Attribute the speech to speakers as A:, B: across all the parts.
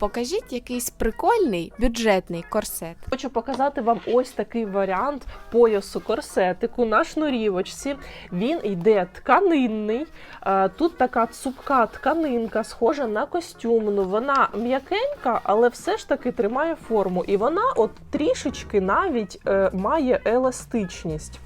A: Покажіть якийсь прикольний бюджетний корсет.
B: Хочу показати вам ось такий варіант поясу корсетику на шнурівочці. Він йде тканинний. Е, Тут така цупка тканинка, схожа на костюмну. Вона м'якенька, але все ж таки тримає форму. І вона от трішечки навіть е, має еластичність.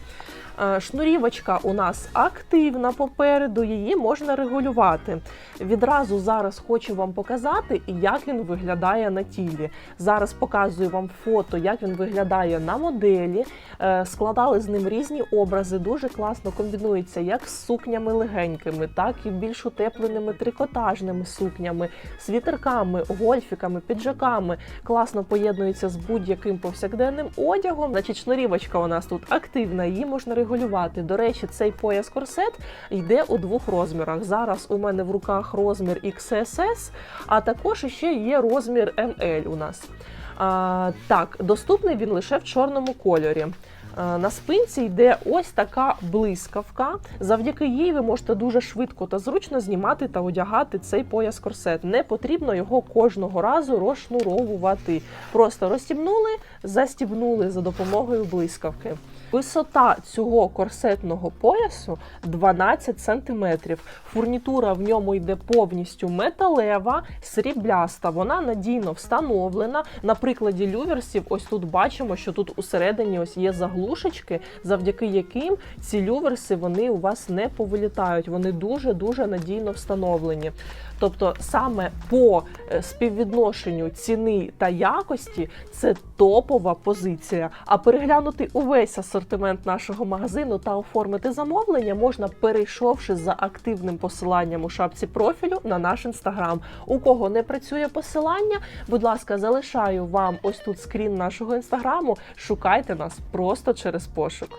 B: Е, Шнурівочка у нас активна попереду, її можна регулювати. Відразу зараз хочу вам показати, як він виглядає на тілі. Зараз показую вам фото, як він виглядає на моделі. Е, Складали з ним різні образи, дуже класно комбінується як з сукнями легенькими, так і більш утепленими трикотажними сукнями, світерками, гольфіками, піджаками. Класно поєднується з будь-яким повсякденним одягом. Значить, шнурівочка у нас тут активна, її можна регулювати. До речі, цей пояс корсет йде у двох розмірах. Зараз у мене в руках розмір XSS, а також ще є розмір ML у нас. А, так, доступний він лише в чорному кольорі. А, На спинці йде ось така блискавка. Завдяки їй ви можете дуже швидко та зручно знімати та одягати цей пояс корсет. Не потрібно його кожного разу розшнуровувати. Просто розстібнули, застібнули за допомогою блискавки. Висота цього корсетного поясу 12 см. Фурнітура в ньому йде повністю металева, срібляста. Вона надійно встановлена. На прикладі люверсів, ось тут бачимо, що тут усередині ось є заглушечки, завдяки яким ці люверси вони у вас не повилітають. Вони дуже дуже надійно встановлені. Тобто саме по е, співвідношенню ціни та якості це топова позиція. А переглянути увесь асортимент нашого магазину та оформити замовлення можна, перейшовши за активним посиланням у шапці профілю на наш інстаграм. У кого не працює посилання, будь ласка, залишаю вам ось тут скрін нашого інстаграму. Шукайте нас просто через пошук.